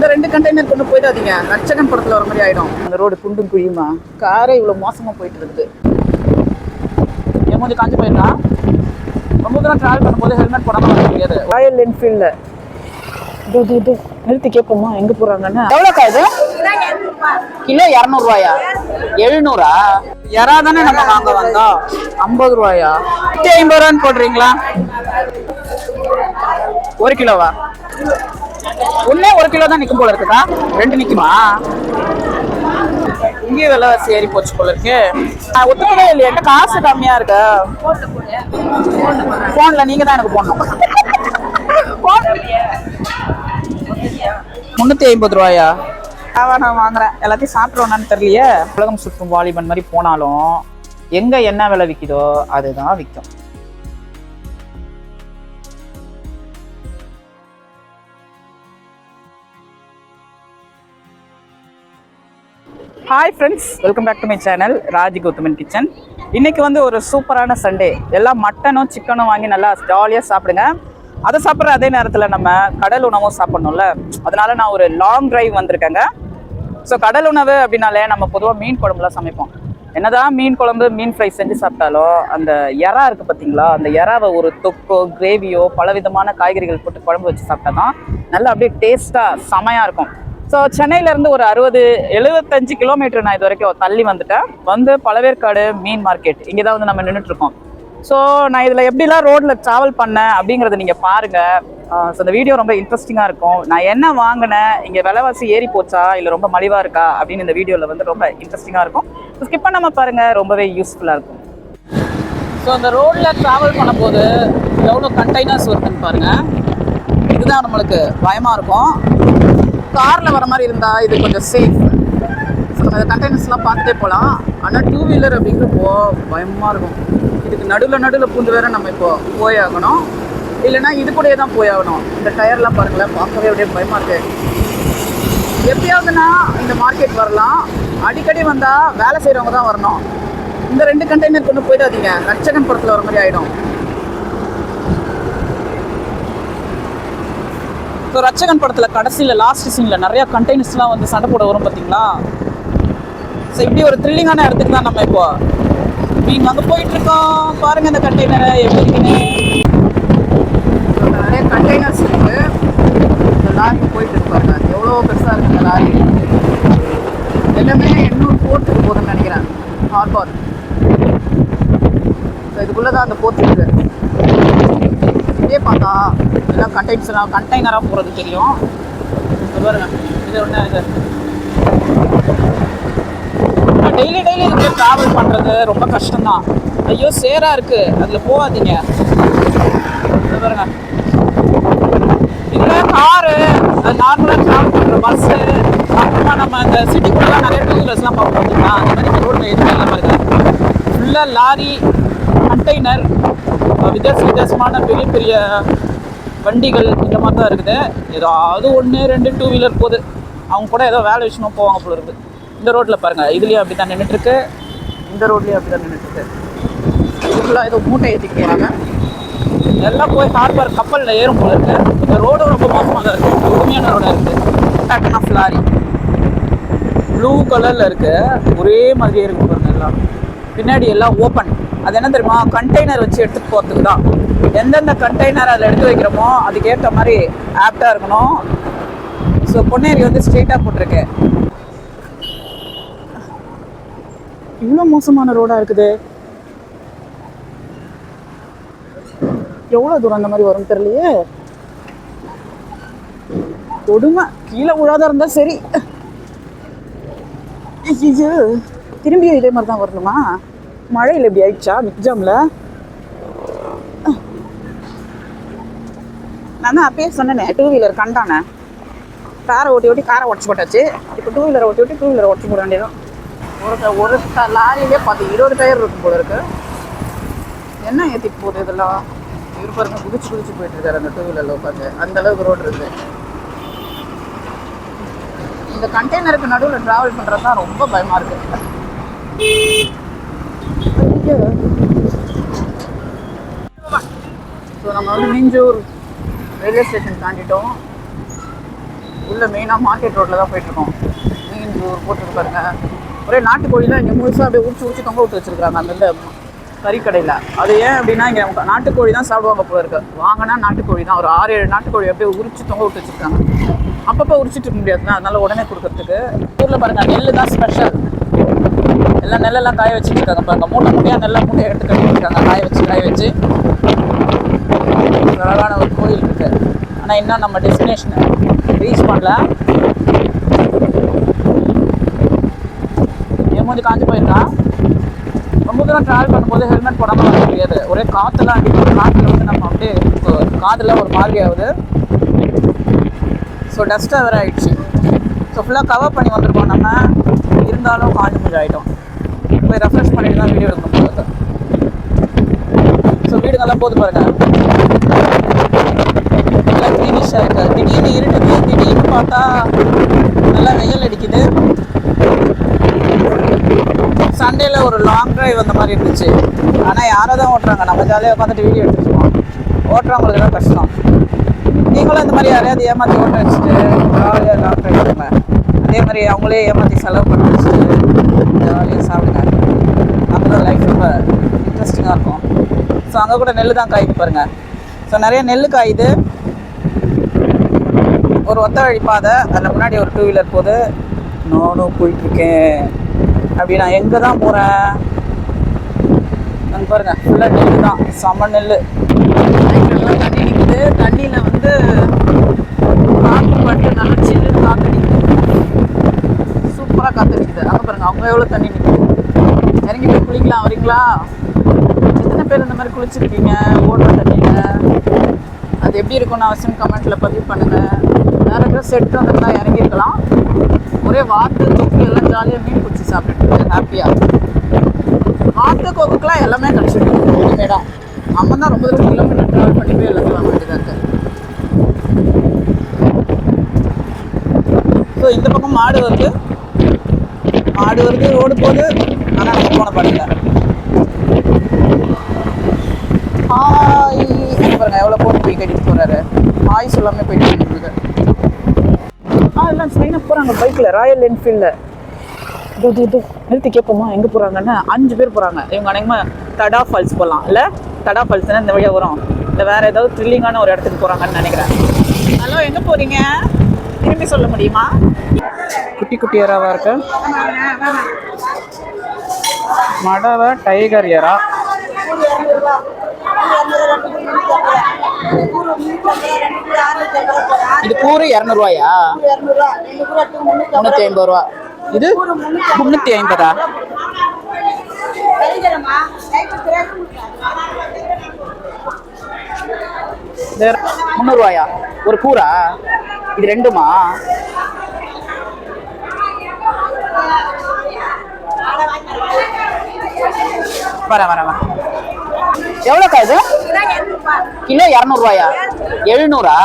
இந்த ரெண்டு கண்டெய்னர் கொண்டு போயிடாதீங்க. ரட்சகன் படத்துல வர மாதிரி ஆயிடும். அந்த ரோடு குண்டும் குழியுமா? காரே இவ்வளவு மோசமா போயிட்டு இருக்குது என் கொஞ்சம் காஞ்சி போயிருந்தா? ரொம்ப தூரம் டிராவல் பண்ணும்போது ஹெல்மெட் போடாம வர முடியாது. ராயல் என்ஃபீல்டு இது இது இது. நிறுத்தி கேட்போமா? எங்க போறாங்கன்னு? எவ்வளோக்கா இது? கிலோ இரநூறுவாயா? எழுநூறா? யாரா தானே நம்ம வாங்க வந்தோம். ஐம்பது ரூபாயா? நூற்றி ஐம்பது ரூபான்னு போடுறீங்களா? ஒரு கிலோவா? ஒண்ணே ஒரு கிலோ தான் நிற்கும் போல இருக்குதா? ரெண்டு நிற்குமா இங்கே விலைவாசி ஏறி போச்சு போல இருக்கு. நான் ஒத்துக்கவே இல்லையா. என்கிட்ட காசு கம்மியா இருக்கு? போன்ல நீங்க தான் எனக்கு போடணும். முன்னூத்தி ஐம்பது ரூபாயா? நான் வாங்குறேன். எல்லாத்தையும் சாப்பிட்றோன்னு தெரியலையே. உலகம் சுற்றும் வாலிபன் மாதிரி போனாலும் எங்க என்ன விலை விற்கிதோ அதுதான் விற்கும் hi friends welcome back to my channel Raj Gauthaman kitchen இன்னைக்கு வந்து ஒரு சூப்பரான சண்டே எல்லாம் மட்டனும் சிக்கனும் வாங்கி நல்லா ஜாலியாக சாப்பிடுங்க. அதை சாப்பிட்ற அதே நேரத்தில் நம்ம கடல் உணவும் சாப்பிட்ணும்ல. அதனால நான் ஒரு லாங் டிரைவ் வந்திருக்கேங்க. ஸோ கடல் உணவு அப்படின்னாலே நம்ம பொதுவாக மீன் குழம்புலாம் சமைப்போம். என்னதான் மீன் குழம்பு மீன் ஃப்ரை செஞ்சு சாப்பிட்டாலும் அந்த எறா இருக்குது பார்த்தீங்களா அந்த எறாவை ஒரு தொக்கோ கிரேவியோ பலவிதமான காய்கறிகள் போட்டு குழம்பு வச்சு சாப்பிட்டா தான் நல்லா அப்படியே டேஸ்ட்டாக செமையாக இருக்கும். ஸோ சென்னையிலேருந்து ஒரு அறுபது எழுபத்தஞ்சு கிலோமீட்டர் நான் இது வரைக்கும் தள்ளி வந்துட்டேன். வந்து பழவேற்காடு மீன் மார்க்கெட் இங்கே தான் வந்து நம்ம நின்றுட்டுருக்கோம் ஸோ நான் இதில் எப்படிலாம் ரோட்டில் ட்ராவல் பண்ணேன் அப்படிங்கிறத நீங்கள் பாருங்கள் ஸோ இந்த வீடியோ ரொம்ப இன்ட்ரெஸ்டிங்காக இருக்கும். நான் என்ன வாங்கினேன்? இங்கே விலைவாசி ஏறி போச்சா? இல்லை ரொம்ப மலிவாக இருக்கா? அப்படின்னு இந்த வீடியோவில் வந்து ரொம்ப இன்ட்ரெஸ்டிங்காக இருக்கும். ஸோ ஸ்கிப் பண்ணாமல் பாருங்கள் ரொம்பவே யூஸ்ஃபுல்லாக இருக்கும். ஸோ அந்த ரோட்டில் ட்ராவல் பண்ணும்போது எவ்வளோ கண்டெய்னர்ஸ் வருதுன்னு பாருங்கள் இதுதான் நம்மளுக்கு பயமாக இருக்கும். காரில் வர மாதிரி இருந்தால் இது கொஞ்சம் சேஃப் ஸோ நம்ம கண்டெய்னர்ஸ்லாம் பார்த்துட்டே போகலாம் ஆனால் டூ வீலர் அப்படிங்கிறப்போ பயமாக இருக்கும். இதுக்கு நடுவில் நடுவில் பூந்து வேற நம்ம இப்போ போயாகணும் இல்லைன்னா இது கூடயே தான் போயாகணும் இந்த டயர்லாம் பாருங்களேன் பார்க்கவே அப்படியே பயமாக இருக்கு. எப்பயாவதுனா இந்த மார்க்கெட் வரலாம். அடிக்கடி வந்தால் வேலை செய்கிறவங்க தான் வரணும். இந்த ரெண்டு கண்டெய்னர் கொண்டு போயிடாதீங்க. ரட்சகன் படத்தில் வர மாதிரி ஆகிடும் ஸோ ரட்சகன் படத்தில் கடைசியில் லாஸ்ட் சீனில் நிறையா கண்டெய்னர்ஸ்லாம் வந்து சண்டை போட வரும் பார்த்தீங்களா ஸோ இப்படி ஒரு த்ரில்லிங்கான இடத்துக்கு தான் நம்ம இப்போ நீங்கள் அங்கே போயிட்டுருக்கோம் பாருங்கள் இந்த கண்டெய்னரை எப்படி இருக்குன்னு. நிறைய கண்டெய்னர்ஸ் இருக்குது இந்த லாரி போயிட்டு இருப்பாங்க எவ்வளோ பெருசாக இருக்குது இந்த லாரி எல்லாமே எண்ணூறு போர்ட்டுக்கு போகுதுன்னு நினைக்கிறேன். ஹார்பார் ஸோ இதுக்குள்ளே தான் அந்த போர்ட் இருக்கு. இதே பார்த்தா எல்லாம் கண்டெய்னர்ஸ் கண்டெய்னராக போகிறது தெரியும். பாருங்க. இது ஒன்று இது? டெய்லி டெய்லி இதுக்கு ட்ராவல் பண்ணுறது ரொம்ப கஷ்டம்தான். ஐயோ சேராக இருக்குது அதில் போகாதீங்க. இது பாருங்க. இதில் காரு நார்மலாக ட்ராவல் பண்ணுற பஸ்ஸு அப்புறமா நம்ம இந்த சிட்டிக்குள்ளலாம் நிறைய டூ வீலர்ஸ்லாம் பார்ப்போம் பார்த்தீங்களா அந்த மாதிரி ரோட்டில் எதுவும் இல்லாமல் ஃபுல்லாக லாரி கண்டெய்னர் வித்தியாச வித்தியாசமான பெரிய பெரிய வண்டிகள் இந்த மாதிரி தான் இருக்குது. ஏதாவது ஒன்று ரெண்டு டூ வீலர் போகுது அவங்க கூட ஏதோ வேலை விஷயமா போவாங்க போல இருக்குது இந்த ரோட்டில் பாருங்கள் இதுலேயும் அப்படி தான் நின்றுட்டுருக்கு இந்த ரோட்லேயும் அப்படி தான் நின்றுட்டுருக்கு இதுக்குள்ள ஏதோ மூட்டை ஏற்றிட்டு போகிறாங்க எல்லாம் போய் ஹார்பர் கப்பலில் ஏறும் போல இருக்கு. இந்த ரோடும் ரொம்ப மோசமாக தான் இருக்குது உண்மையான ரோடாக இருக்குது பேட்டன் ஆஃப் லாரி ப்ளூ கலரில் இருக்குது ஒரே மாதிரியே இருக்கு பாருங்கள் எல்லாம். பின்னாடி எல்லாம் ஓப்பன் அது என்ன தெரியுமா? கண்டெய்னர் வச்சு எடுத்துகிட்டு போகிறதுக்கு தான். எந்தெந்த கண்டெய்னர் அதில் எடுத்து வைக்கிறோமோ அதுக்கேற்ற மாதிரி ஆப்டாக இருக்கணும். ஸோ பொன்னேரி வந்து ஸ்ட்ரெயிட்டாக போட்டிருக்கு. இவ்வளோ மோசமான ரோடாக இருக்குது. எவ்வளோ தூரம் அந்த மாதிரி வரும் தெரியலையே. கொடுமை. கீழே விழாத இருந்தால் சரி. ஐயோ திரும்பியும் இதே மாதிரி தான் வரணுமா? மழையில் இப்படி ஆயிடுச்சா? மிக்ஜாமில் நான் தான் அப்பயே சொன்னேனே டூ வீலர் கண்டானே. காரை ஓட்டி ஓட்டி காரை உடச்சி போட்டாச்சு. இப்போ டூ வீலரை ஓட்டி ஓட்டி டூ வீலரை உடச்சி போட வேண்டியதும் ஒரு ஒரு லாரியிலே பார்த்து இருபது டயர் இருக்கும் போல இருக்கு. என்ன ஏற்றிட்டு போகுது இதெல்லாம்? இவர் பாருங்க குதிச்சு குதிச்சு போயிட்டு இருக்காரு அந்த டூ வீலரில் உட்காந்து அந்த அளவுக்கு ரோடு இருக்கு. இந்த கண்டெய்னருக்கு நடுவில் டிராவல் பண்ணுறது தான் ரொம்ப பயமாக இருக்குது ஸோ நம்ம வந்து மீஞ்சூர் ரயில்வே ஸ்டேஷன் தாண்டிட்டோம். உள்ளே மெயினாக மார்க்கெட் ரோட்டில் தான் போயிட்டுருக்கோம். மீஞ்சூர் ஊர் போட்டுருக்கு பாருங்க. ஒரே நாட்டுக்கோழிலாம் இங்கே முழுசாக அப்படியே உடிச்சு உடிச்சு தொங்க விட்டு வச்சுருக்காங்க அந்த கறிக்கடையில். அது ஏன் அப்படின்னா இங்கே நாட்டுக்கோழி தான் சாப்பிடுவாங்க போல இருக்கு. வாங்கினா நாட்டுக்கோழி தான். ஒரு ஆறு ஏழு நாட்டுக்கோழி அப்படியே உரிச்சு தொங்க விட்டு வச்சுருக்காங்க. அப்பப்போ உரிச்சிட்டு இருக்க முடியாதுன்னா அதனால உடனே கொடுக்கறதுக்கு. ஊரில் பாருங்க நெல் தான் ஸ்பெஷல் எல்லாம் நெல்லெல்லாம் காய வச்சுட்டு இருக்காங்க பாருங்கள் மூட்டை மூட்டையாக நெல்லை மூட்டையை எடுத்து கட்டிட்டு இருக்காங்க. காய வச்சு காய வச்சு. ஒரு அழகான ஒரு கோயில் இருக்கு. ஆனால் இன்னும் நம்ம டெஸ்டினேஷனை ரீச் பண்ணல. என் மூஞ்சி காஞ்சி போயிருக்கா? ரொம்ப தூரம் ட்ராவல் பண்ணும்போது ஹெல்மெட் போடாமல் வர முடியாது. ஒரே காற்றுலாம் அடிக்கும் காற்றுல வந்து நம்ம அப்படியே காதில் ஒரு மாதிரி ஆகுது. ஸோ டஸ்ட்டாக வேறு ஆகிடுச்சு ஸோ ஃபுல்லாக கவர் பண்ணி வந்திருக்கோம் நம்ம. இருந்தாலும் காஞ்சி மூஞ்சி ஆகிட்டோம் போய் ரெஃப்ரெஷ் பண்ணிட்டு தான் வீடியோ எடுக்கணும் போகிறது போது பாருங்க. நல்லா க்ரீனிஷாக இருக்கு திடீர்னு இருட்டுது திடீர்னு பார்த்தா நல்லா வெயில் அடிக்குது. சண்டேல ஒரு லாங் டிரைவ் அந்த மாதிரி இருந்துச்சு. ஆனால் யாரை தான் ஓட்டுறாங்க. நம்ம ஜாலியாக உட்காந்துட்டு வீடியோ எடுத்துருக்கோம் ஓட்டுறவங்களுக்கு தான் கஷ்டம். நீங்களும் இந்த மாதிரி யாரையாவது ஏமாற்றி ஓட்ட வச்சுட்டு ஜாலியாக லாங் டிரைவ் பண்ணுங்க. அதே மாதிரி அவங்களே ஏமாற்றி செலவு பண்ணி வச்சுட்டு ஜாலியாக சாப்பிடுங்க அப்புறம் லைஃப் ரொம்ப இன்ட்ரெஸ்டிங்காக இருக்கும் ஸோ அங்கே கூட நெல் தான் காயுது பாருங்கள் ஸோ நிறைய நெல் காயுது. ஒரு ஒத்த வழி பாதை. அதில் முன்னாடி ஒரு டூ வீலர் போகுது. நானும் போயிட்டுருக்கேன். அப்படி நான் எங்கே தான் போகிறேன் அங்கே பாருங்கள் ஃபுல்லாக நெல் தான். செம நெல் தண்ணி நிற்குது தண்ணியில் வந்து காற்று பட்டு நல்லா சில்லுன்னு காற்றடிக்குது சூப்பராக காற்றடிக்குது அங்கே பாருங்கள் அவங்க எவ்வளோ தண்ணி நிற்குது இறங்கி போய் குளிக்கலாம் வரீங்களா? பேர் இந்த மாதிரி குளிச்சிருக்கீங்க ஓடுற தண்ணியில் அது எப்படி இருக்கும்னு அவசியம் கமெண்ட்டில் பதிவு பண்ணுங்கள் வேறு ஏதாவது செட் வந்துருந்தால் இறங்கியிருக்கலாம். ஒரே வாத்து தொக்கு எல்லாம் ஜாலியாக மீன் பிடிச்சி சாப்பிட்டுட்டு ஹாப்பியாக வாத்து கொக்குக்கெலாம் எல்லாமே கிடச்சிருக்கு ரெடிமேடாக நம்ம தான் ரொம்ப தூரம் கிலோமீட்டர் ட்ராவல் பண்ணி போய் எல்லாத்தையும் வாங்க வேண்டியதாக ஸோ இந்த பக்கம் மாடு வருது. மாடு வருது ரோடு போகுது. ஆனால் நம்ம போன பாடுங்க ஹாய் அங்க பாருங்க கட்டிட்டு போறாரு. ஹாய் சொல்லாமே போயிட்டு இருக்கு ஆ எல்லாம் சைனா போகிறாங்க பைக்கில் ராயல் என்ஃபீல்டில் இது இது நிறுத்தி கேட்போமா எங்கே போகிறாங்கன்னு அஞ்சு பேர் போகிறாங்க இவங்க அநேகமாக தடா ஃபால்ஸ் போகலாம் இல்லை தடா ஃபால்ஸ்னா இந்த வழியாக வரும். இல்லை வேறு ஏதாவது த்ரில்லிங்கான ஒரு இடத்துக்கு போகிறாங்கன்னு நினைக்கிறேன். ஹலோ எங்கே போகிறீங்க திரும்பி சொல்ல முடியுமா? குட்டி குட்டி எறாவா இருக்கு? மடவை டைகர் எறா இது கூறு இரநூறுவாயா? முந்நூற்றி ஐம்பது ரூபா. இது முந்நூற்றி ஐம்பதா? வேற முந்நூறுவாயா? ஒரு கூரா இது ரெண்டுமா? வர வர வர. எவ்வளோக்கா இது? கிலோ இரநூறுவாயா? எழுநூறா?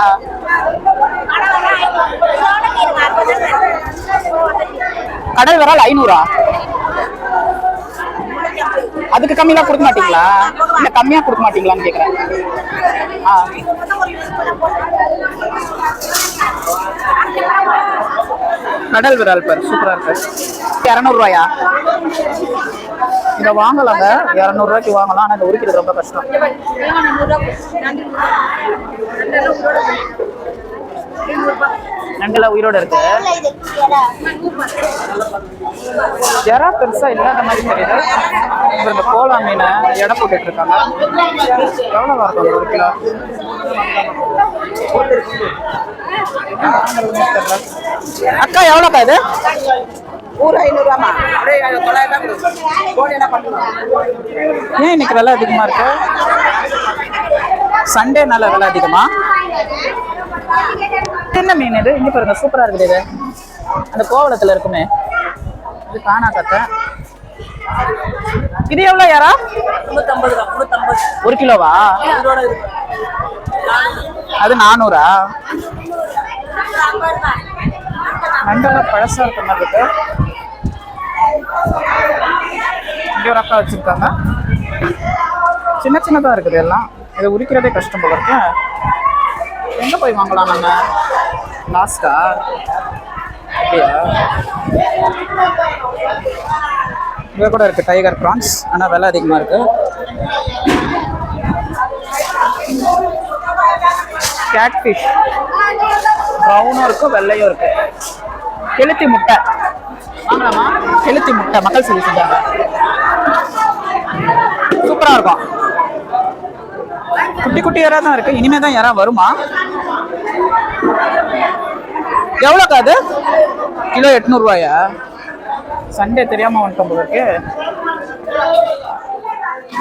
கடல் விரால் ஐநூறா? அதுக்கு கம்மியெல்லாம் கொடுக்க மாட்டீங்களா? இல்லை கம்மியாக கொடுக்க மாட்டீங்களான்னு கேட்குறேன் ஆ. கடல் விரால் பாரு சூப்பராக இருக்கு. இரநூறுவாயா? இதை வாங்கலாங்க. இரநூறுவாய்க்கு வாங்கலாம். ஆனால் இந்த உரிக்கிறது ரொம்ப கஷ்டம். நண்டெல்லாம் உயிரோட இருக்கு. எறா பெருசா இல்லாத மாதிரி தெரியுது. இப்ப இந்த கோலா மீனை எடை போட்டுட்டு இருக்காங்க எவ்வளவு இருக்கும் ஒரு கிலோ? அக்கா எவ்வளோக்கா இது? நூறு ஐநூறுவாமா அப்படியே தொள்ளாயிரம் கோழி என்ன பண்ணுவோம் ஏன் இன்னைக்கு விலை அதிகமா இருக்கு? சண்டேனால விலை அதிகமா? என்ன மீன் இது. இங்க பாருங்க சூப்பரா இருக்குது இது. அந்த கோவளத்துல இருக்குமே. இது காணா கத்தை இது எவ்வளவு யாரா? முந்நூற்றம்பது ரூபா முந்நூற்றம்பது ஒரு கிலோவா? அது நானூறா? நண்டெல்லாம் பழசா இருக்க மாதிரி இருக்கு. இங்க ஒரு வச்சிருக்காங்க. சின்ன சின்னதாக இருக்குது எல்லாம். இதை உரிக்கிறதே கஷ்டம் போல இருக்கு. எங்கே போய் வாங்கலாம் நாங்க லாஸ்டா அப்படியா? இங்கே கூட இருக்குது டைகர் ப்ரான்ஸ் ஆனால் விலை அதிகமாக இருக்குது கேட் ஃபிஷ் ப்ரௌனும் இருக்கு வெள்ளையும் இருக்கு. கெளுத்தி முட்டை. வாங்கலாமா? கெளுத்தி முட்டை மக்கள் சொல்லி செஞ்சாங்க சூப்பராக இருக்கும் குட்டி குட்டி இறா தான் இருக்கு. இனிமே தான் யாராவது வருமா? எவ்வளோக்கா அது? கிலோ எட்நூறுவாயா சண்டே தெரியாம வந்துட்டோம் போல இருக்கு.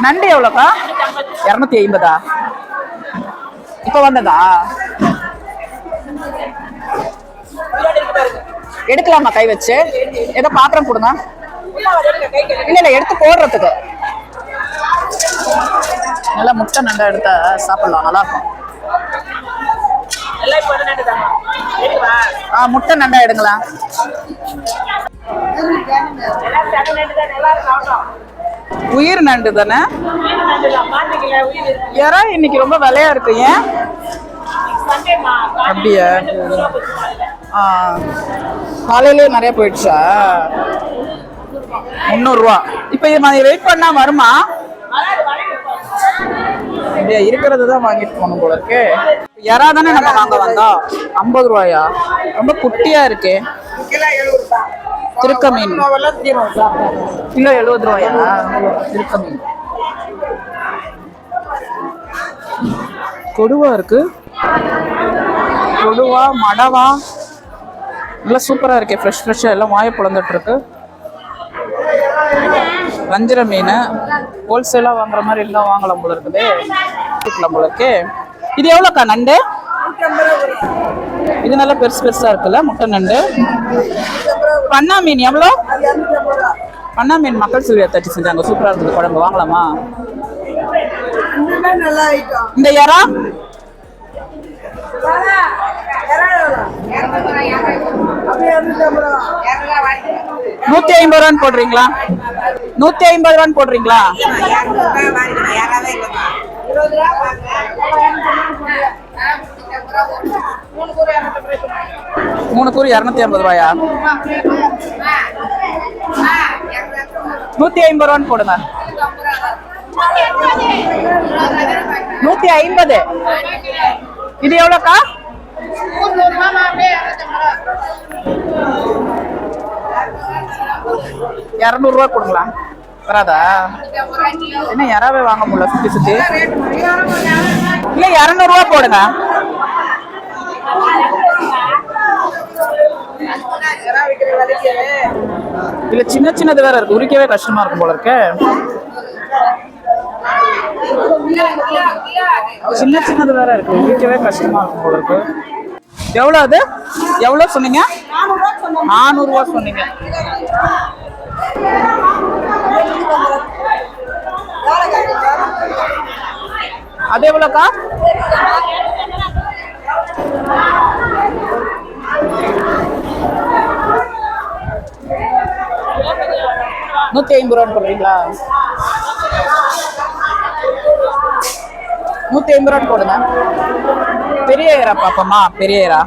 நண்டு எவ்வளோக்கா? இரநூத்தி ஐம்பதா? இப்போ வந்ததா? எடுக்கலாமா கை வச்சு? ஏதோ பாத்திரம் கொடுங்க. இல்ல இல்ல எடுத்து போடுறதுக்கு. நல்லா முட்டை நண்டா எடுத்தா சாப்பிடலாம் நல்லா இருக்கும் ஆ முட்டை நண்டா எடுங்களா? உயிர் நண்டு தானே? யாரா இன்னைக்கு ரொம்ப விலையா இருக்கு ஏன்? அப்படியா? ஆ காலையிலே நிறைய போயிடுச்சா? முந்நூறுரூவா இப்போ இது மாதிரி வெயிட் பண்ணா வருமா? அப்படியா இருக்கிறத தான் வாங்கிட்டு போகணும் போல இருக்கு. யாரா தானே நம்ம வாங்க வந்தோம் ஐம்பது ரூபாயா? ரொம்ப குட்டியா இருக்கே. திருக்க மீன். கிலோ எழுபது ரூபாயா? திருக்க மீன். கொடுவா இருக்கு. கொடுவா மடவா? நல்லா சூப்பரா இருக்கே. ஃப்ரெஷ் ஃப்ரெஷ்ஷாக எல்லாம் வாயை பிளந்துட்டு இருக்கு. வஞ்சிர மீன். ஹோல்சேலாக வாங்குற மாதிரி எல்லாம் வாங்கலாம் போல இருக்குது. இருக்கலாம் போல இருக்கு. இது எவ்வளோக்கா நண்டு? இது நல்லா பெருசு பெருசா இருக்குல்ல முட்டை நண்டு? பண்ணா மீன் எவ்வளோ? பண்ணா மீன் மக்கள் செல்வியா தட்டி செஞ்சாங்க. சூப்பரா இருக்குது குழம்பு. வாங்கலாமா? இந்த இறா? நூற்றி நூத்தி ஐம்பது ரூபான்னு போடுறீங்களா? நூத்தி ஐம்பது ரூபான்னு போடுறீங்களா? மூணு கூறு இரநூத்தி ஐம்பது ரூபாயா? நூத்தி ஐம்பது ரூபான்னு போடுங்க. நூத்தி ஐம்பது. இது எவ்வளோக்கா? இரநூறுவா கொடுங்களா வராதா? என்ன யாராவே வாங்க முடியல சுத்தி சுத்தி? இல்ல இரநூறுவா போடுங்க. இல்ல சின்ன சின்னது வேற இருக்கு. உரிக்கவே கஷ்டமா இருக்கும் போல இருக்கு. சின்ன சின்னது வேற இருக்கு. உரிக்கவே கஷ்டமா இருக்கும் போல இருக்கு. எவ்வளோ அது? எவ்வளோ சொன்னீங்க? நானூறுரூவா சொன்னீங்க. அது எவ்வளோக்கா நூற்றி ஐம்பது ரூபான்னு போடுறீங்களா நூற்றி ஐம்பது ரூபான்னு போடுங்க. பெரிய ஏரா பாப்பம்மா பெரிய ஏரா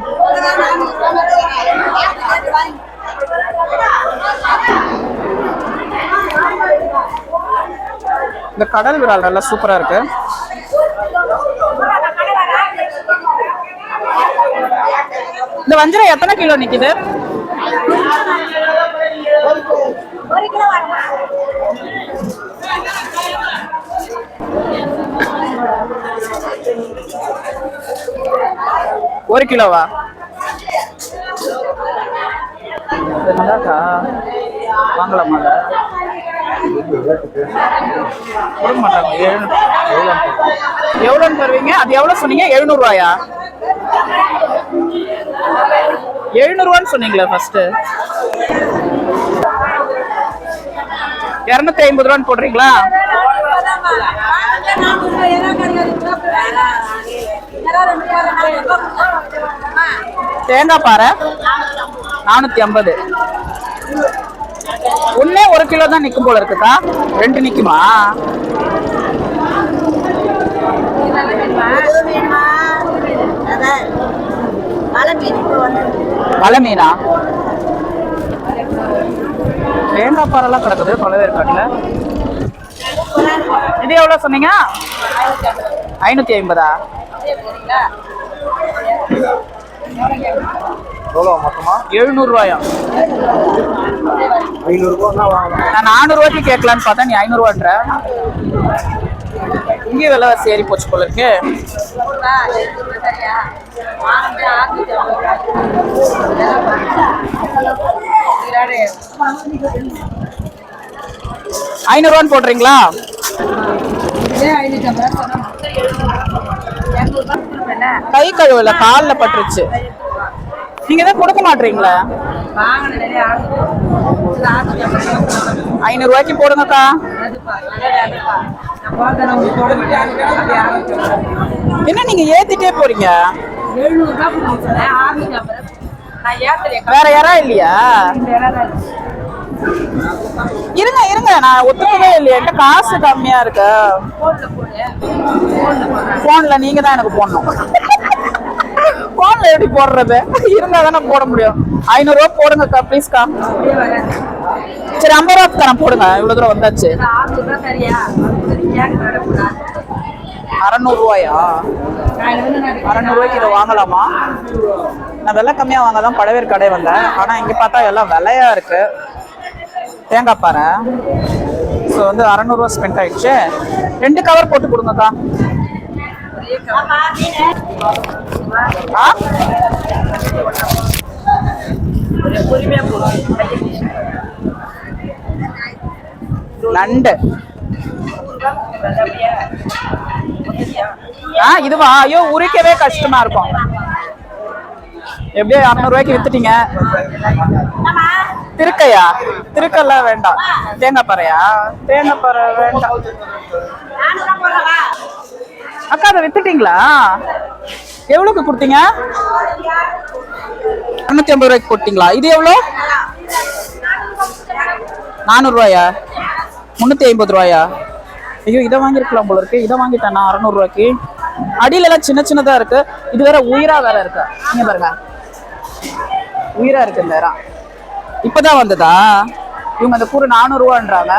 இந்த கடல் விரால் நல்லா சூப்பராக இருக்குது இந்த வஞ்சரம் எத்தனை கிலோ நிக்குது? ஒரு கிலோவா? நல்லாக்கா வாங்கலாமா எழுநூறு எவ்வளோன்னு தருவீங்க? அது எவ்வளோ சொன்னீங்க? எழுநூறுவாயா? எழுநூறுவான்னு சொன்னீங்களே ஃபர்ஸ்ட் இரநூத்தி ஐம்பது ரூபான்னு போடுறீங்களா? தேங்காய் பாறை நானூத்தி ஐம்பது. ஒன்னே ஒரு கிலோ தான் நிக்கும் போல இருக்குதா? ரெண்டு நிக்குமா? மீன் மலை வலை மீனா தேங்காய் பாறைலாம் கிடக்குது பழவேற்காட்டில் இது எவ்வளோ சொன்னீங்க? ஐநூற்றி ஐம்பதா? எவ்வளோ மொத்தமா? எழுநூறுவாயா? ஐநூறுரூவா நான் நானூறுவாய்க்கு கேட்கலான்னு பார்த்தா நீ ஐநூறுவான்ற. இங்கே விலைவாசி ஏறி போச்சு போல இருக்கு. ஐநூறுவான்னு போடுறீங்களா? கை கழுவல காலில் பட்டுருச்சு. நீங்க தான் கொடுக்க மாட்டீங்களா? ஐநூறு ரூபாய்க்கு போடுங்கக்கா. என்ன நீங்க ஏத்திட்டே போறீங்க? வேற யாரா இல்லையா? இருங்க இருங்க. நான் ஒத்துக்கவே இல்லையா. என்கிட்ட காசு கம்மியா இருக்கு. போன்ல நீங்க தான் எனக்கு போடணும். போன்ல எப்படி போடுறது? இருந்தா தானே போட முடியும். ஐநூறு ரூபா போடுங்கக்கா ப்ளீஸ்க்கா சரி ஐம்பது ரூபா தரேன் போடுங்க. இவ்வளவு தூரம் வந்தாச்சு. அறநூறுவாயா? அறநூறுவாய்க்கு இதை வாங்கலாமா? நான் விலை கம்மியாக வாங்க தான் பழவேர் கடை வந்தேன். ஆனால் இங்கே பார்த்தா எல்லாம் விலையாக இருக்குது தேங்காய் பாரு ஸோ வந்து அறநூறுவா ஸ்பெண்ட் ஆயிடுச்சு. ரெண்டு கவர் போட்டு கொடுங்கக்கா. நண்டு. ஆ இதுவா? ஐயோ உரிக்கவே கஷ்டமா இருக்கும். எப்படியோ இரநூறுவாய்க்கு வித்துட்டீங்க. திருக்கையா? திருக்கெல்லாம் வேண்டாம். தேங்காய் பாறையா? தேங்காய் பாறை வேண்டாம். அக்கா அதை வித்துட்டீங்களா? எவ்வளோக்கு கொடுத்தீங்க? இரநூத்தி ஐம்பது ரூபாய்க்கு கொடுத்தீங்களா? இது எவ்வளோ நானூறுரூவாயா முந்நூற்றி ஐம்பது ரூபாயா? ஐயோ இதை வாங்கியிருக்கலாம் போல இருக்கு. இதை வாங்கிட்டேன் நான் அறநூறுவாய்க்கு. அடியில எல்லாம் சின்ன சின்னதா இருக்கு. இது வேற உயிரா வேற இருக்கு. நீங்க பாருங்க. உயிரா இருக்கு இந்த இறா இப்பதான் வந்ததா? இவங்க அந்த கூறு நானூறுவான்றாங்க.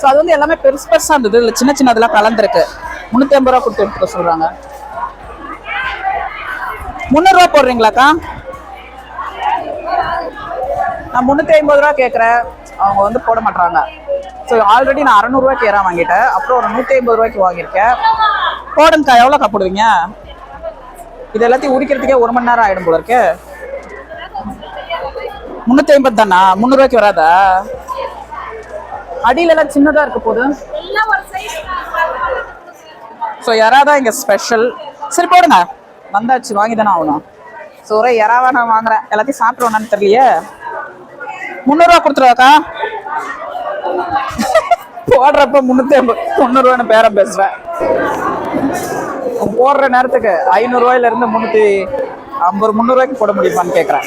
ஸோ அது வந்து எல்லாமே பெருசு பெருசா இருந்தது. இல்லை சின்ன சின்னதெல்லாம் கலந்துருக்கு. முந்நூற்றி ஐம்பது ரூபா கொடுத்து எடுத்துக்க சொல்றாங்க. முந்நூறுரூவா போடுறீங்களாக்கா? நான் முந்நூற்றி ஐம்பது ரூபா கேட்குறேன் அவங்க வந்து போட மாட்டாங்க ஸோ ஆல்ரெடி நான் அறநூறுவாய்க்கு ஏறா வாங்கிட்டேன். அப்புறம் ஒரு நூற்றி ஐம்பது ரூபாய்க்கு வாங்கியிருக்கேன். போடுங்கக்கா எவ்வளோக்கா போடுவீங்க? இது எல்லாத்தையும் உரிக்கிறதுக்கே ஒரு மணி நேரம் ஆகிடும் போல இருக்கு முந்நூற்றி ஐம்பது தானா? முந்நூறுவாய்க்கு வராதா? அடியிலலாம் சின்னதாக இருக்க போது. ஸோ யாரா இங்கே ஸ்பெஷல் சரி போடுங்க. வந்தாச்சு வாங்கி தானே ஆகணும். ஸோ ஒரே யாராவா நான் வாங்குறேன். எல்லாத்தையும் சாப்பிடுவோன்னு தெரியலையே? முந்நூறுரூவா கொடுத்துருவாக்கா? போடுறப்ப முந்நூற்றி ஐம்பது முந்நூறுவான்னு பேரம் பேசுகிறேன் போடுற நேரத்துக்கு ஐநூறுரூவாயிலேருந்து முந்நூற்றி ஐம்பது முந்நூறுரூவாய்க்கு போட முடியுமான்னு கேட்குறேன்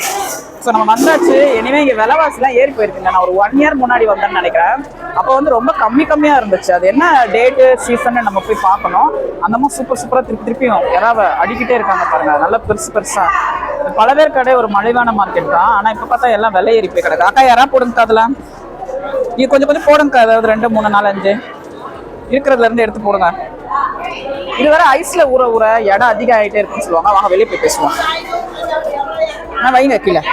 ஸோ நம்ம வந்தாச்சு. இனிமேல் இங்கே விலைவாசிலாம் ஏறி போயிருக்குங்க. நான் ஒரு ஒன் இயர் முன்னாடி வந்தேன்னு நினைக்கிறேன். அப்போ வந்து ரொம்ப கம்மி கம்மியாக இருந்துச்சு. அது என்ன டேட்டு சீசன் நம்ம போய் பார்க்கணும். அந்த மாதிரி சூப்பர் சூப்பராக திருப்பி திருப்பியும் யாராவது அடிக்கிட்டே இருக்காங்க பாருங்க. நல்லா பெருசு பெருசாக பல பேர் கடை ஒரு மலிவான மார்க்கெட் தான். ஆனால் இப்போ பார்த்தா எல்லாம் விலை ஏறி போய் கிடக்கு. அக்கா யாரா போடுங்க அதில்? இது கொஞ்சம் கொஞ்சம் போடுங்க அதாவது ரெண்டு மூணு நாலு அஞ்சு. இருக்கிறதுல இருந்து எடுத்து போடுங்க. இதுவரை ஐஸில் ஐஸ்ல ஊற ஊற இடம் அதிகம் ஆகிட்டே இருக்குன்னு சொல்லுவாங்க. வாங்க வெளியே போய் பேசுவோம். நான் வைங்க கீழே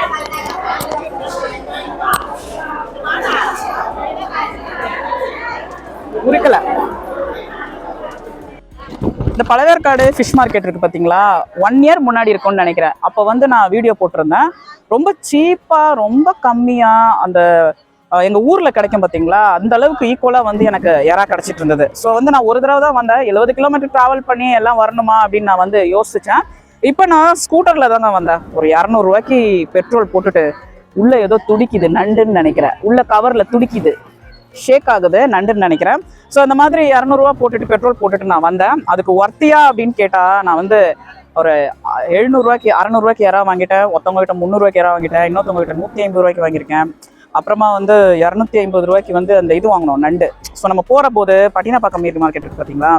உரிக்கல. இந்த பழவேற்காடு ஃபிஷ் மார்க்கெட் இருக்குது பார்த்தீங்களா ஒன் இயர் முன்னாடி இருக்கும்னு நினைக்கிறேன். அப்போ வந்து நான் வீடியோ போட்டிருந்தேன். ரொம்ப சீப்பாக ரொம்ப கம்மியாக அந்த எங்கள் ஊரில் கிடைக்கும் பார்த்தீங்களா அந்த அளவுக்கு ஈக்குவலாக வந்து எனக்கு யாராக கிடச்சிட்டு இருந்தது. ஸோ வந்து நான் ஒரு தடவை தான் வந்தேன். எழுபது கிலோமீட்டர் ட்ராவல் பண்ணி எல்லாம் வரணுமா அப்படின்னு நான் வந்து யோசித்தேன் இப்போ நான் ஸ்கூட்டரில் தாங்க வந்தேன். ஒரு இரநூறுவாய்க்கு பெட்ரோல் போட்டுட்டு உள்ளே ஏதோ துடிக்குது நண்டுன்னு நினைக்கிறேன். உள்ள கவரில் துடிக்குது. ஷேக் ஆகுது நண்டுன்னு நினைக்கிறேன். ஸோ அந்த மாதிரி இரநூறுவா போட்டுட்டு பெட்ரோல் போட்டுட்டு நான் வந்தேன். அதுக்கு ஒர்த்தியா அப்படின்னு கேட்டால் நான் வந்து ஒரு எழுநூறுவாய்க்கு அறநூறுவாய்க்கு யாராவது வாங்கிட்டேன். ஒருத்தவங்க கிட்ட முந்நூறுவாய்க்கு யாராவது வாங்கிட்டேன். இன்னொருத்தவங்க கிட்ட நூற்றி ஐம்பது ரூபாய்க்கு வாங்கியிருக்கேன். அப்புறமா வந்து இரநூத்தி ஐம்பது ரூபாய்க்கு வந்து அந்த இது வாங்கினோம் நண்டு. ஸோ நம்ம போகிற போது பட்டினப்பாக்கம் மீன் மார்க்கெட் இருக்குது பார்த்தீங்களா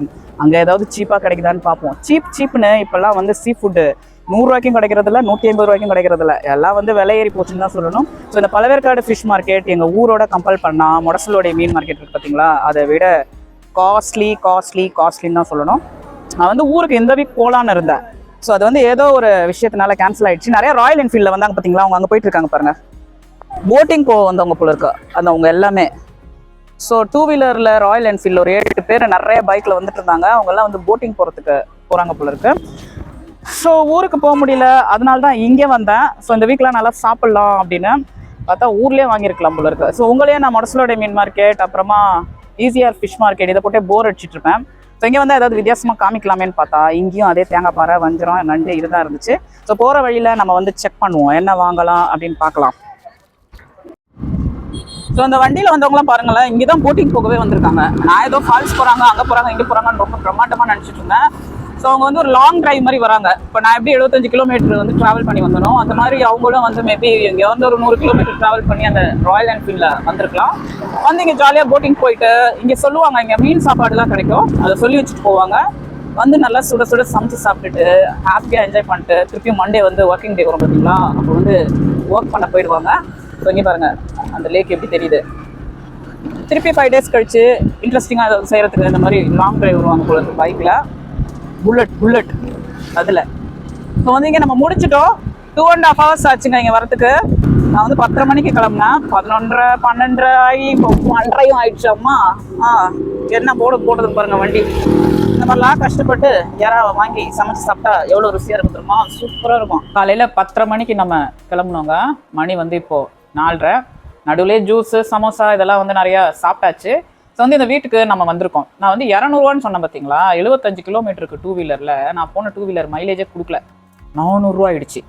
அங்கே ஏதாவது சீப்பாக கிடைக்குதான்னு பார்ப்போம் சீப் சீப்னு இப்போல்லாம் வந்து சீ ஃபுட்டு நூறுரூவாய்க்கும் கிடைக்கிறதில்ல நூற்றி ஐம்பது ரூபாய்க்கும் கிடைக்கிறதில்ல. எல்லாம் வந்து விலை ஏறி போச்சுன்னு தான் சொல்லணும். ஸோ இந்த பழவேற்காடு ஃபிஷ் மார்க்கெட் எங்கள் ஊரோட கம்பல் பண்ணால் முடசலோடைய மீன் மார்க்கெட் இருக்கு பார்த்தீங்களா அதை விட காஸ்ட்லி காஸ்ட்லி காஸ்ட்லின்னு தான் சொல்லணும். நான் வந்து ஊருக்கு இந்த வீக் போகலான்னு இருந்தேன். ஸோ அது வந்து ஏதோ ஒரு விஷயத்தினால கேன்சல் ஆயிடுச்சு. நிறைய ராயல் என்ஃபீல்டில் வந்தாங்க பார்த்தீங்களா அவங்க அங்கே போயிட்டு இருக்காங்க பாருங்க. போட்டிங் போக வந்தவங்க போல இருக்கா? அந்த அவங்க எல்லாமே. ஸோ டூ வீலரில் ராயல் என்ஃபீல்டில் ஒரு ஏழு பேர் நிறைய பைக்கில் வந்துட்டு இருந்தாங்க அவங்கெல்லாம் வந்து போட்டிங் போகிறதுக்கு போகிறாங்க போல இருக்கு. ஸோ ஊருக்கு போக முடியல. அதனால தான் இங்கே வந்தேன். ஸோ இந்த வீக்கெலாம் நல்லா சாப்பிட்லாம் அப்படின்னு பார்த்தா ஊர்லேயே வாங்கியிருக்கலாம் போல இருக்கு. ஸோ உங்களையே நான் மொடசலோடைய மீன் மார்க்கெட் அப்புறமா ஈஸியார் ஃபிஷ் மார்க்கெட் இதை போட்டே போர் அடிச்சுட்டு இருப்பேன் ஸோ இங்கே வந்து ஏதாவது வித்தியாசமாக காமிக்கலாமேன்னு பார்த்தா இங்கேயும் அதே தேங்காய் பாறை வஞ்சிரம் நண்டு இதுதான் இருந்துச்சு. ஸோ போகிற வழியில் நம்ம வந்து செக் பண்ணுவோம். என்ன வாங்கலாம் அப்படின்னு பார்க்கலாம். ஸோ அந்த வண்டியில் வந்தவங்களாம் பாருங்களேன் இங்கே தான் போட்டிங் போகவே வந்திருக்காங்க. நான் ஏதோ ஃபால்ஸ் போகிறாங்க அங்கே போகிறாங்க இங்கே போகிறாங்கன்னு ரொம்ப பிரமாண்டமாக நினச்சிட்டு இருந்தேன். ஸோ அவங்க வந்து ஒரு லாங் டிரைவ் மாதிரி வராங்க. இப்போ நான் எப்படி எழுபத்தஞ்சு கிலோமீட்டர் வந்து ட்ராவல் பண்ணி வந்தனோ அந்த மாதிரி அவங்களும் வந்து மேபி இங்கே வந்து ஒரு நூறு கிலோமீட்டர் ட்ராவல் பண்ணி அந்த ராயல் என்ஃபீல்டில் வந்திருக்கலாம். வந்து இங்கே ஜாலியாக போட்டிங் போயிட்டு இங்கே சொல்லுவாங்க இங்கே மீன் சாப்பாடுலாம் கிடைக்கும். அதை சொல்லி வச்சுட்டு போவாங்க. வந்து நல்லா சுட சுட சமைச்சு சாப்பிட்டுட்டு ஹாப்பியாக என்ஜாய் பண்ணிட்டு திருப்பியும் மண்டே வந்து ஒர்க்கிங் டே வரும் பார்த்தீங்களா அப்போ வந்து ஒர்க் பண்ண போயிடுவாங்க. ஸோ இங்கே பாருங்க. அந்த லேக் எப்படி தெரியுது? திருப்பி ஃபைவ் டேஸ் கழிச்சு இன்ட்ரெஸ்டிங்காக அதை செய்கிறதுக்கு இந்த மாதிரி லாங் டிரைவ் வருவாங்க போல பைக்கில் புல்லட் புல்லட் அதில். ஸோ வந்து இங்கே நம்ம முடிச்சிட்டோம். டூ அண்ட் ஹாஃப் ஹவர்ஸ் ஆச்சுங்க இங்கே வரத்துக்கு நான் வந்து பத்தரை மணிக்கு கிளம்புனேன். பதினொன்றரை பன்னெண்டரை ஆகி இப்போ ஒன்றரையும் ஆயிடுச்சு அம்மா. ஆ என்ன போடு போடுறது பாருங்கள் வண்டி. இந்த மாதிரிலாம் கஷ்டப்பட்டு யாராவது வாங்கி சமைச்சு சாப்பிட்டா எவ்வளோ ருசியாக இருக்கும் தெரியுமா? சூப்பராக இருக்கும். காலையில் பத்தரை மணிக்கு நம்ம கிளம்புனோங்க. மணி வந்து இப்போது நாலரை. நடுவிலே ஜூஸு சமோசா இதெல்லாம் வந்து நிறையா சாப்பிட்டாச்சு. ஸோ வந்து இந்த வீட்டுக்கு நம்ம வந்திருக்கோம். நான் வந்து இரநூறுவான்னு சொன்னேன் பார்த்தீங்களா எழுபத்தஞ்சு கிலோமீட்டருக்கு டூ வீலரில் நான் போன டூ வீலர் மைலேஜே கொடுக்கல. நானூறுரூவா ஆயிடுச்சு.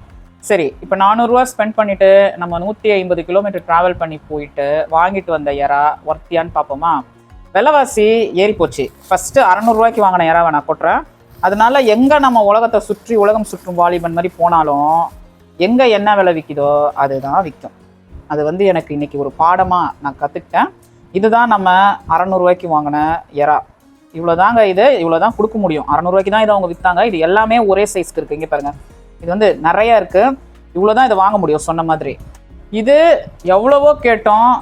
சரி இப்போ நானூறுரூவா ஸ்பெண்ட் பண்ணிவிட்டு நம்ம நூற்றி ஐம்பது கிலோமீட்டர் ட்ராவல் பண்ணி போயிட்டு வாங்கிட்டு வந்த இறா ஒர்த்தியான்னு பார்ப்போமா விலைவாசி ஏறி போச்சு. ஃபஸ்ட்டு அறநூறுவாய்க்கு வாங்கின இறாவை நான் கொட்டுறேன். அதனால எங்கே நம்ம உலகத்தை சுற்றி உலகம் சுற்றும் வாலிபன் மாதிரி போனாலும் எங்கே என்ன விலை விற்கிதோ அதுதான் விற்கும் அது வந்து எனக்கு இன்னைக்கு ஒரு பாடமாக நான் கற்றுக்கிட்டேன் இதுதான் நம்ம அறநூறுவாய்க்கு வாங்கின எறா. இவ்வளோதாங்க இது இவ்வளோ தான் கொடுக்க முடியும். அறநூறுவாய்க்கு தான் இதை அவங்க விற்றாங்க இது எல்லாமே ஒரே சைஸ்க்கு இருக்குது இங்கே பாருங்கள் இது வந்து நிறைய இருக்குது இவ்வளோ தான் இதை வாங்க முடியும் சொன்ன மாதிரி. இது எவ்வளவோ கேட்டோம்.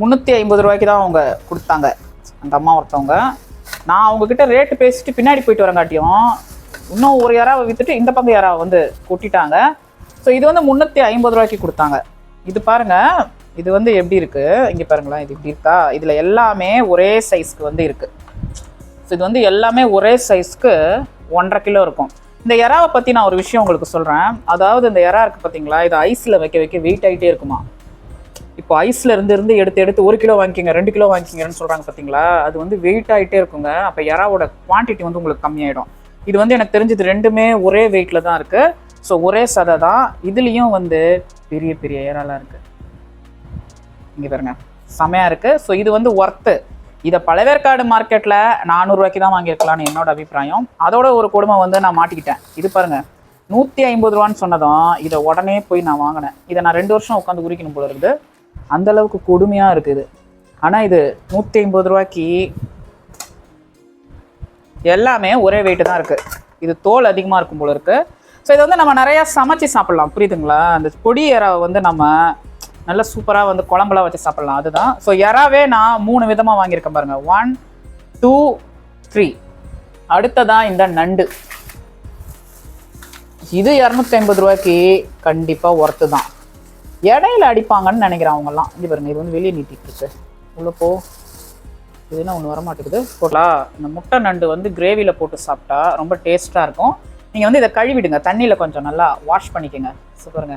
முந்நூற்றி ஐம்பது ரூபாய்க்கு தான் அவங்க கொடுத்தாங்க. அந்த அம்மா ஒருத்தவங்க. நான் அவங்கக்கிட்ட ரேட்டு பேசிட்டு பின்னாடி போயிட்டு வரங்காட்டியும் இன்னும் ஒரு யாராவை விற்றுட்டு இந்த பக்கம் யாராவை வந்து கொட்டிட்டாங்க. ஸோ இது வந்து முந்நூற்றி ஐம்பது ரூபாய்க்கு கொடுத்தாங்க. இது பாருங்க இது வந்து எப்படி இருக்கு? இங்கே பாருங்களேன் இது இப்படி இருக்கா? இதில் எல்லாமே ஒரே சைஸ்க்கு வந்து இருக்கு. ஸோ இது வந்து எல்லாமே ஒரே சைஸ்க்கு ஒன்றரை கிலோ இருக்கும். இந்த எறாவை பற்றி நான் ஒரு விஷயம் உங்களுக்கு சொல்கிறேன் அதாவது இந்த எறா இருக்குது பார்த்தீங்களா இது ஐஸில் வைக்க வைக்க வெயிட் ஆகிட்டே இருக்குமா? இப்போ ஐஸ்ல இருந்து இருந்து எடுத்து எடுத்து ஒரு கிலோ வாங்கிக்கிங்க ரெண்டு கிலோ வாங்கிக்கிங்கன்னு சொல்றாங்க பாத்தீங்களா? அது வந்து வெயிட் ஆகிட்டே இருக்குங்க. அப்ப எறாவோட குவான்டிட்டி வந்து உங்களுக்கு கம்மியாயிடும். இது வந்து எனக்கு தெரிஞ்சது ரெண்டுமே ஒரே வெயிட்ல தான் இருக்கு. ஸோ ஒரே சதை தான். இதுலேயும் வந்து பெரிய பெரிய ஏறாலாம் இருக்குது இங்கே பாருங்க. செமையாக இருக்குது ஸோ இது வந்து ஒர்த்து இதை பழவேற்காடு மார்க்கெட்டில் நானூறுரூவாய்க்கு தான் வாங்கியிருக்கலாம்னு என்னோட அபிப்பிராயம். அதோட ஒரு கொடுமை வந்து நான் மாட்டிக்கிட்டேன். இது பாருங்கள் நூற்றி ஐம்பது ரூபான்னு சொன்னதும் இதை உடனே போய் நான் வாங்கினேன். இதை நான் ரெண்டு வருஷம் உட்காந்து உரிக்கணும் போல இருக்குது. அந்தளவுக்கு கொடுமையாக இருக்குது ஆனால் இது. நூற்றி ஐம்பது ரூபாய்க்கு எல்லாமே ஒரே வெயிட்டு தான் இருக்குது இது தோல் அதிகமாக இருக்கும் போல இருக்குது ஸோ இதை வந்து நம்ம நிறையா சமைச்சு சாப்பிட்லாம். புரியுதுங்களா? அந்த பொடி இறாவை வந்து நம்ம நல்ல சூப்பராக வந்து குழம்புலாம் வச்சு சாப்பிட்லாம். அதுதான். ஸோ இறாவே நான் மூணு விதமாக வாங்கியிருக்கேன் பாருங்கள் ஒன் டூ த்ரீ அடுத்ததான் இந்த நண்டு. இது இரநூத்தி ஐம்பது ரூபாய்க்கு கண்டிப்பாக ஒர்த்து தான். இடையில அடிப்பாங்கன்னு நினைக்கிறேன் அவங்கெல்லாம். இங்கே பாருங்க இது வந்து வெளியே நீட்டிட்டு இருக்கு. உள்ள போ. இது என்ன ஒன்று வரமாட்டேங்குது? போட்டா இந்த முட்டை நண்டு வந்து கிரேவியில் போட்டு சாப்பிட்டா ரொம்ப டேஸ்ட்டாக இருக்கும். நீங்கள் வந்து இதை கழுவிடுங்க. தண்ணியில் கொஞ்சம் நல்லா வாஷ் பண்ணிக்கோங்க. சூப்பருங்க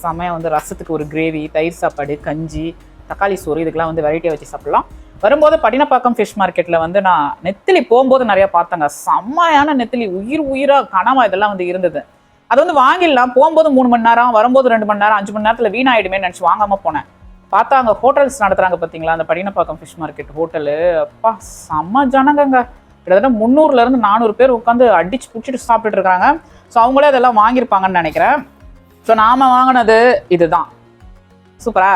செமையாக வந்து ரசத்துக்கு ஒரு கிரேவி தயிர் சாப்பாடு கஞ்சி தக்காளி சோறு இதுக்கெல்லாம் வந்து வெரைட்டியாக வச்சு சாப்பிடலாம். வரும்போது பட்டினப்பாக்கம் ஃபிஷ் மார்க்கெட்டில் வந்து நான் நெத்திலி போகும்போது நிறையா பார்த்தேங்க. செம்மையான நெத்திலி உயிர் உயிராக கனமாக இதெல்லாம் வந்து இருந்தது. அது வந்து வாங்கிடலாம். போகும்போது மூணு மணி நேரம் வரும்போது ரெண்டு மணி நேரம் அஞ்சு மணி நேரத்தில் வீணாயிடுமே நினச்சி வாங்காமல் போனேன். பார்த்தா அங்கே ஹோட்டல்ஸ் நடத்துகிறாங்க பார்த்தீங்களா? அந்த பட்டினப்பாக்கம் ஃபிஷ் மார்க்கெட் ஹோட்டலு அப்பா செம்ம ஜனங்கங்க. கிட்டத்தட்ட முந்நூறுலேருந்து நானூறு பேர் உட்காந்து அடிச்சு பிடிச்சிட்டு சாப்பிட்டுட்டு இருக்காங்க. ஸோ அவங்களே அதெல்லாம் வாங்கியிருப்பாங்கன்னு நினைக்கிறேன். ஸோ நாம் வாங்கினது இதுதான். சூப்பரா